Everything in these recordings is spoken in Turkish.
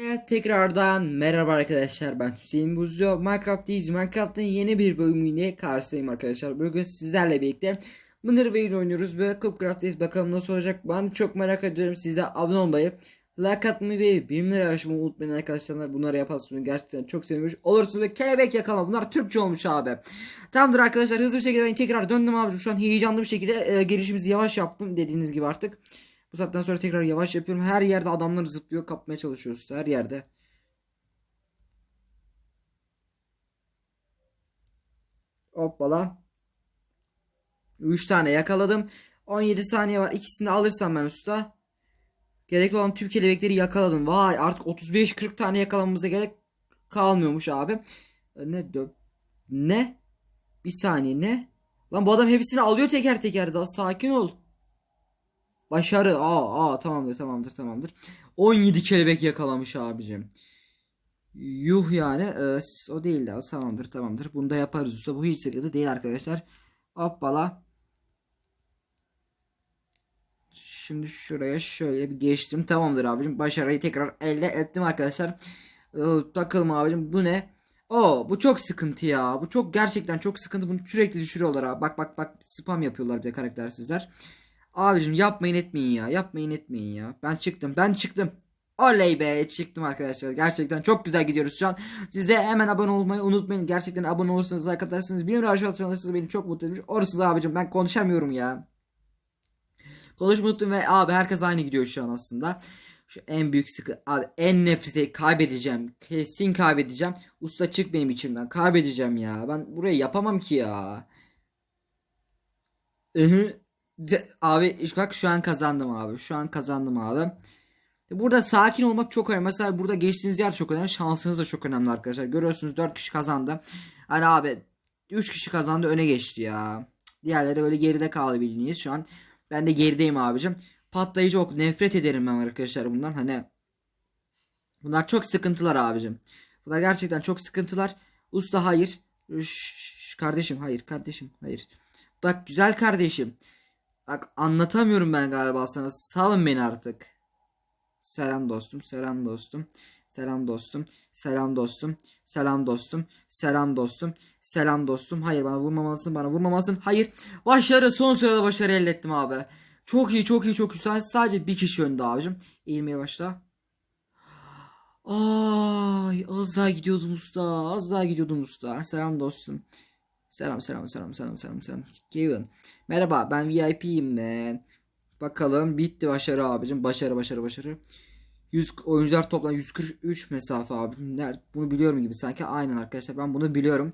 Evet tekrardan merhaba arkadaşlar. Ben Hüseyin Buzcu. Minecraft'tayız Minecraft'ın yeni bir bölümüyle karşılayayım arkadaşlar. Bugün sizlerle birlikte Mınır Wayne oynuyoruz ve Cupcraft'tayız. Bakalım nasıl olacak? Ben çok merak ediyorum. Siz de abone olmayı Like atmayı ve benimle açmayı unutmayın arkadaşlar. Bunları yaparsınız. Gerçekten çok sevinmiş olursunuz ve kelebek yakalama. Bunlar Türkçe olmuş abi. Tamamdır arkadaşlar. Hızlı bir şekilde ben tekrar döndüm abi. Şu an heyecanlı bir şekilde e, gelişimizi yavaş yaptım. Dediğiniz gibi artık bu saatten sonra tekrar yavaş yapıyorum. Her yerde adamlar zıplıyor. Kapmaya çalışıyoruz. Her yerde. Hoppala. 3 tane yakaladım. 17 saniye var. İkisini de alırsam ben usta. Gerekli olan tüm kelebekleri yakaladım. Vay artık 35-40 tane yakalamamıza gerek kalmıyormuş abi. E, Ne Ne? Bir saniye ne? Lan bu adam hepsini alıyor teker teker daha sakin ol. Başarı. Aa, aa tamamdır tamamdır tamamdır. 17 kelebek yakalamış abicim. Yuh yani. Ee, o değil de tamamdır tamamdır. Bunu da yaparız usta. Bu hiç sıkıntı değil arkadaşlar. Hoppala. Şimdi şuraya şöyle bir geçtim. Tamamdır abicim. Başarıyı tekrar elde ettim arkadaşlar. Ee, bakalım abicim bu ne? Oo bu çok sıkıntı ya. Bu çok gerçekten çok sıkıntı. Bunu sürekli düşürüyorlar abi. Bak bak bak spam yapıyorlar bir de karaktersizler. Abicim yapmayın etmeyin ya. Yapmayın etmeyin ya. Ben çıktım. Ben çıktım. Oley be çıktım arkadaşlar. Gerçekten çok güzel gidiyoruz şu an. Siz de hemen abone olmayı unutmayın. Gerçekten abone olursanız like atarsınız. Aşağı atırsanız beni çok mutlu etmiş. Orası da abicim ben konuşamıyorum ya. Konuşmayı unuttum ve abi herkes aynı gidiyor şu an aslında. Şu en büyük sıkı abi en nefreti kaybedeceğim. Kesin kaybedeceğim. Usta çık benim içimden. Kaybedeceğim ya. Ben burayı yapamam ki ya. Ihı. Abi bak şu an kazandım abi. Şu an kazandım abi. Burada sakin olmak çok önemli. Mesela burada geçtiğiniz yer çok önemli. Şansınız da çok önemli arkadaşlar. Görüyorsunuz 4 kişi kazandı. Hani abi 3 kişi kazandı öne geçti ya. Diğerleri böyle geride kaldı bildiğiniz. Şu an ben de gerideyim abicim. Patlayıcı ok nefret ederim ben arkadaşlar bundan. Hani bunlar çok sıkıntılar abicim. Bunlar gerçekten çok sıkıntılar. Usta hayır. Şş, kardeşim hayır kardeşim hayır. Bak güzel kardeşim. Bak anlatamıyorum ben galiba sana. Salın beni artık. Selam dostum, selam dostum. Selam dostum, selam dostum, selam dostum, selam dostum, selam dostum. Hayır bana vurmamalısın, bana vurmamalısın. Hayır. Başarı, son sırada başarı elde ettim abi. Çok iyi, çok iyi, çok güzel. Sadece bir kişi önde abicim. Eğilmeye başla. Ay, az daha gidiyordum usta. Az daha gidiyordum usta. Selam dostum. Selam selam selam selam selam selam. Kevin. Merhaba ben VIP'yim ben. Bakalım bitti başarı abicim. Başarı başarı başarı. 100 oyuncular toplam 143 mesafe. Ner- Bunu biliyorum gibi sanki. Aynen arkadaşlar ben bunu biliyorum.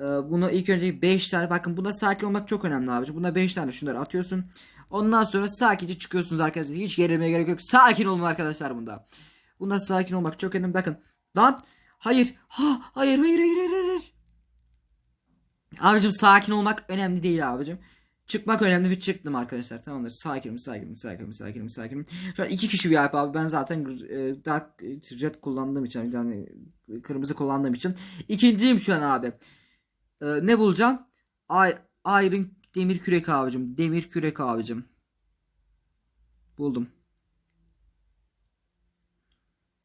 Ee, bunu ilk önce 5 tane bakın bunda sakin olmak çok önemli abicim. Bunda 5 tane şunları atıyorsun. Ondan sonra sakince çıkıyorsunuz arkadaşlar. Hiç gerilmeye gerek yok. Sakin olun arkadaşlar bunda. Bunda sakin olmak çok önemli. Bakın. Lan hayır. Ha hayır hayır hayır hayır. hayır. Abicim sakin olmak önemli değil abicim. Çıkmak önemli ve çıktım arkadaşlar. Tamamdır. Sakinim, sakinim, sakinim, sakinim, sakinim. Şu an iki kişi VIP abi. Ben zaten e, daha red kullandığım için, yani kırmızı kullandığım için ikinciyim şu an abi. E, ne bulacağım? Ay, Iron demir kürek abicim. Demir kürek abicim. Buldum.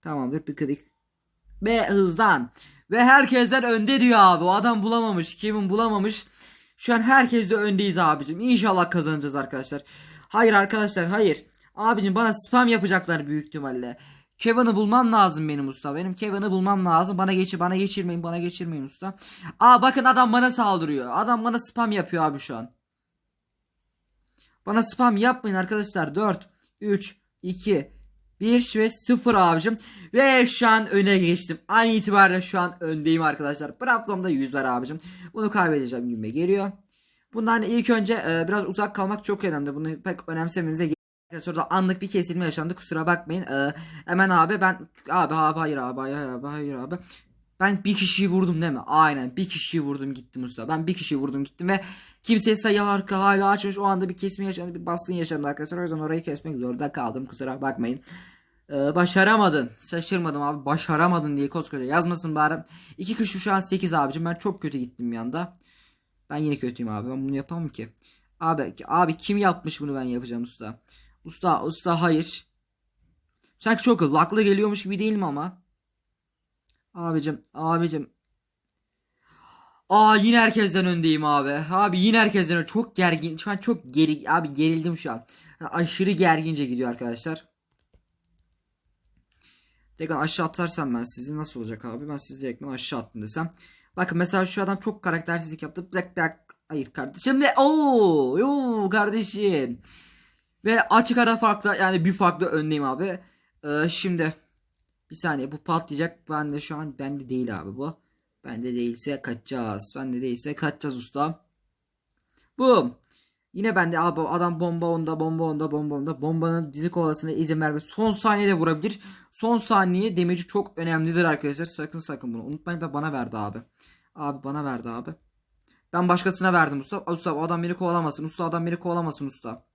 Tamamdır. Bir klik. Ve hızdan. Ve herkesten önde diyor abi. O adam bulamamış. Kevin bulamamış. Şu an herkes de öndeyiz abicim. İnşallah kazanacağız arkadaşlar. Hayır arkadaşlar hayır. Abicim bana spam yapacaklar büyük ihtimalle. Kevin'i bulmam lazım benim usta. Benim Kevin'i bulmam lazım. Bana geçir, bana geçirmeyin, bana geçirmeyin usta. Aa bakın adam bana saldırıyor. Adam bana spam yapıyor abi şu an. Bana spam yapmayın arkadaşlar. 4 3 2 1 ve 0 abicim. Ve şu an öne geçtim. An itibariyle şu an öndeyim arkadaşlar. Braflom'da 100 var abicim. Bunu kaybedeceğim gibi geliyor. Bundan ilk önce e, biraz uzak kalmak çok önemli. Bunu pek önemsemenize. Sonra anlık bir kesilme yaşandı. Kusura bakmayın. E, hemen abi ben abi abi hayır abi hayır abi hayır abi. Ben bir kişiyi vurdum değil mi? Aynen bir kişiyi vurdum gittim usta. Ben bir kişiyi vurdum gittim ve kimse sayı arka hala açmış. O anda bir kesme yaşandı bir baskın yaşandı arkadaşlar. O yüzden orayı kesmek zorunda kaldım. Kusura bakmayın. Ee, başaramadın. Şaşırmadım abi. Başaramadın diye koskoca yazmasın bari. İki kişi şu an 8 abicim. Ben çok kötü gittim bir anda. Ben yine kötüyüm abi. Ben bunu yapamam ki. Abi abi kim yapmış bunu ben yapacağım usta. Usta usta hayır. Sanki çok laklı geliyormuş gibi değil mi ama? Abicim, abicim. Aa yine herkesten öndeyim abi. Abi yine herkesten önde. Çok gergin. Şu an çok geri abi gerildim şu an. Aşırı gergince gidiyor arkadaşlar. Tekrar aşağı atarsam ben sizi nasıl olacak abi? Ben sizi direktmen aşağı attım desem. Bakın mesela şu adam çok karaktersizlik yaptı. Bak bak. Hayır kardeşim de ooo yoo kardeşim. Ve açık ara farkla yani bir farklı öndeyim abi. Ee, şimdi bir saniye bu patlayacak. Ben de şu an bende değil abi bu. Bende değilse kaçacağız. Bende değilse kaçacağız usta. Boom. Yine bende abi adam bomba onda bomba onda bomba onda bombanın dizi kovalasına izin verme. Son saniyede vurabilir. Son saniye demeci çok önemlidir arkadaşlar. Sakın sakın bunu unutmayın ve bana verdi abi. Abi bana verdi abi. Ben başkasına verdim usta. Usta o adam beni kovalamasın. Usta adam beni kovalamasın usta.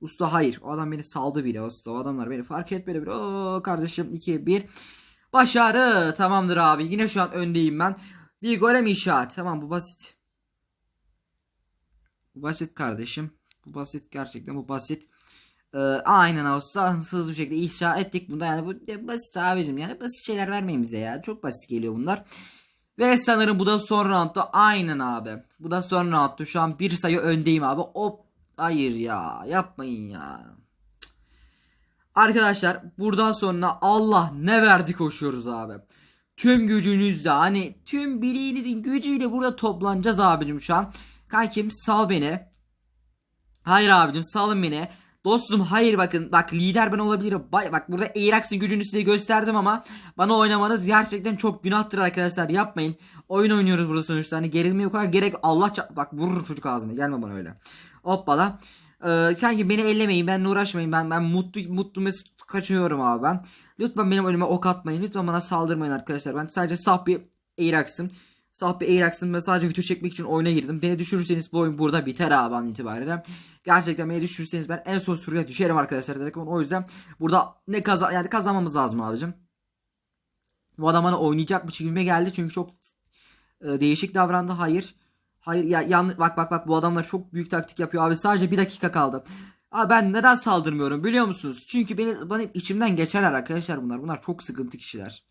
Usta hayır. O adam beni saldı bile usta. O adamlar beni fark etmedi bile. Oo kardeşim 2 1. Başarı. Tamamdır abi. Yine şu an öndeyim ben. Bir golem inşaat. Tamam bu basit. Bu basit kardeşim. Bu basit gerçekten bu basit. Ee, aynen usta hızlı bir şekilde inşa ettik bunda yani bu de basit abicim yani basit şeyler vermeyin bize ya çok basit geliyor bunlar. Ve sanırım bu da son roundda aynen abi. Bu da son roundda şu an bir sayı öndeyim abi. Hop hayır ya yapmayın ya. Arkadaşlar buradan sonra Allah ne verdi koşuyoruz abi. Tüm gücünüzle hani tüm bileğinizin gücüyle burada toplanacağız abicim şu an. Kankim sal beni. Hayır abicim salın beni. Dostum hayır bakın bak lider ben olabilirim. Bay- Bak burada Airax'ın gücünü size gösterdim ama bana oynamanız gerçekten çok günahtır arkadaşlar yapmayın. Oyun oynuyoruz burada sonuçta hani gerilmeye o kadar gerek Allah bak vurur çocuk ağzına gelme bana öyle. Hoppala. Ee, kanki beni ellemeyin benimle uğraşmayın ben ben mutlu mutlu mesut kaçıyorum abi ben. Lütfen benim önüme ok atmayın lütfen bana saldırmayın arkadaşlar ben sadece saf bir Airax'ım. Saf bir Airax'ım ve sadece video çekmek için oyuna girdim. Beni düşürürseniz bu oyun burada biter abi an itibariyle. Gerçekten beni düşürürseniz ben en son sürüye düşerim arkadaşlar. direkt. O yüzden burada ne kazan yani kazanmamız lazım abicim. Bu adam bana oynayacakmış gibime geldi çünkü çok e, değişik davrandı. Hayır. Hayır ya yanlış bak bak bak bu adamlar çok büyük taktik yapıyor abi. Sadece bir dakika kaldı. Abi ben neden saldırmıyorum biliyor musunuz? Çünkü beni bana içimden geçerler arkadaşlar bunlar. Bunlar çok sıkıntı kişiler.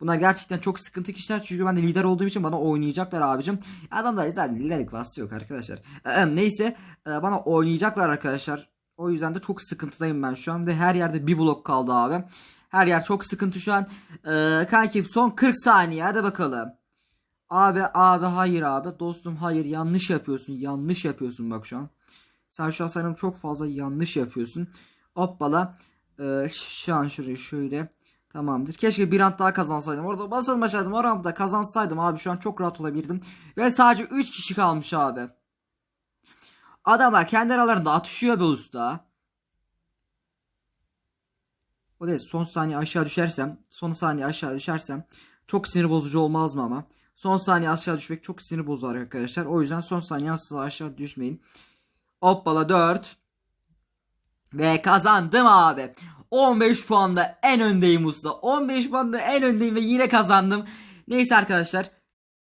Bunlar gerçekten çok sıkıntı kişiler çünkü ben de lider olduğum için bana oynayacaklar abicim. Adamlar zaten liderlik vasfı yok arkadaşlar. Neyse bana oynayacaklar arkadaşlar. O yüzden de çok sıkıntıdayım ben şu an ve her yerde bir blok kaldı abi. Her yer çok sıkıntı şu an. Ee, kankim son 40 saniye hadi bakalım. Abi abi hayır abi dostum hayır yanlış yapıyorsun yanlış yapıyorsun bak şu an. Sen şu an sanırım çok fazla yanlış yapıyorsun. Hoppala. Ee, şu an şurayı şöyle. Tamamdır. Keşke bir round daha kazansaydım. Orada basılmasaydım. O roundda kazansaydım abi şu an çok rahat olabilirdim. Ve sadece 3 kişi kalmış abi. Adamlar kendi aralarında atışıyor be usta. O değil son saniye aşağı düşersem. Son saniye aşağı düşersem. Çok sinir bozucu olmaz mı ama? Son saniye aşağı düşmek çok sinir bozar arkadaşlar. O yüzden son saniye asla aşağı düşmeyin. Hoppala 4. Ve kazandım abi. 15 puanda en öndeyim usta. 15 puanda en öndeyim ve yine kazandım. Neyse arkadaşlar.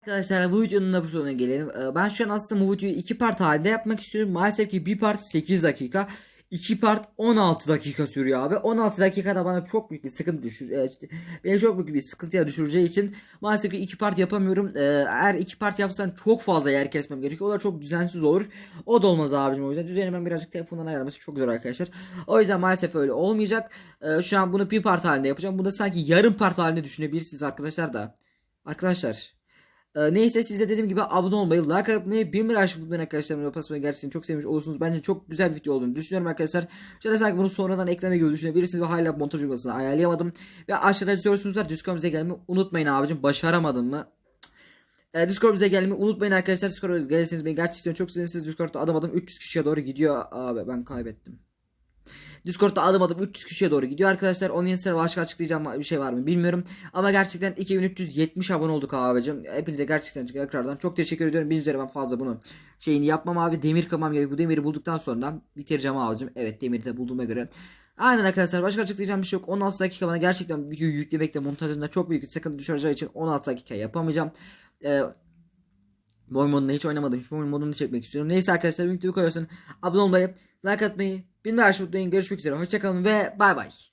Arkadaşlar bu videonun da bu sonuna gelelim. Ee, Ben şu an aslında bu videoyu iki part halinde yapmak istiyorum. Maalesef ki bir part 8 dakika. İki part 16 dakika sürüyor abi. 16 dakikada bana çok büyük bir sıkıntı düşür. e, işte, beni çok büyük bir sıkıntıya düşüreceği için maalesef ki iki part yapamıyorum. Ee, Eğer iki part yapsan çok fazla yer kesmem gerekiyor. O da çok düzensiz olur. O da olmaz abicim o yüzden. Düzeni ben birazcık telefondan ayarlaması çok zor arkadaşlar. O yüzden maalesef öyle olmayacak. Ee, şu an bunu bir part halinde yapacağım. Bunu da sanki yarım part halinde düşünebilirsiniz arkadaşlar da. Arkadaşlar. E, neyse siz de dediğim gibi abone olmayı, like atmayı, bir miraj bulmayı arkadaşlarımla yapasmayı gerçekten çok sevmiş olursunuz. Bence çok güzel bir video olduğunu düşünüyorum arkadaşlar. Şöyle sanki bunu sonradan ekleme gibi düşünebilirsiniz ve hala montaj uygulamasını ayarlayamadım. Ve aşağıda yazıyorsunuz var Discord'umuza gelmeyi unutmayın abicim. Başaramadım mı? E, Discord'umuza gelmeyi unutmayın arkadaşlar. Discord'a gelirseniz beni gerçekten çok sevinirsiniz. Discord'da adım adım 300 kişiye doğru gidiyor. Abi ben kaybettim. Discord'da adım adım 300 kişiye doğru gidiyor arkadaşlar. Onun yanı sıra başka açıklayacağım bir şey var mı bilmiyorum. Ama gerçekten 2370 abone olduk abicim. Hepinize gerçekten tekrardan çok teşekkür ediyorum. Bildiğiniz üzere ben fazla bunu şeyini yapmam abi. Demir kırmam gerekiyor. Bu demiri bulduktan sonra bitireceğim abicim. Evet demiri de bulduğuma göre. Aynen arkadaşlar başka açıklayacağım bir şey yok. 16 dakika bana gerçekten video yüklemekte montajında çok büyük bir sıkıntı düşüreceği için 16 dakika yapamayacağım. Ee, bu oyun modunu hiç oynamadım. Hiç bu oyun modunu çekmek istiyorum. Neyse arkadaşlar. Büyük bir koyuyorsun. Abone olmayı, like atmayı, bilmeyi unutmayın. Görüşmek üzere. Hoşçakalın ve bay bay.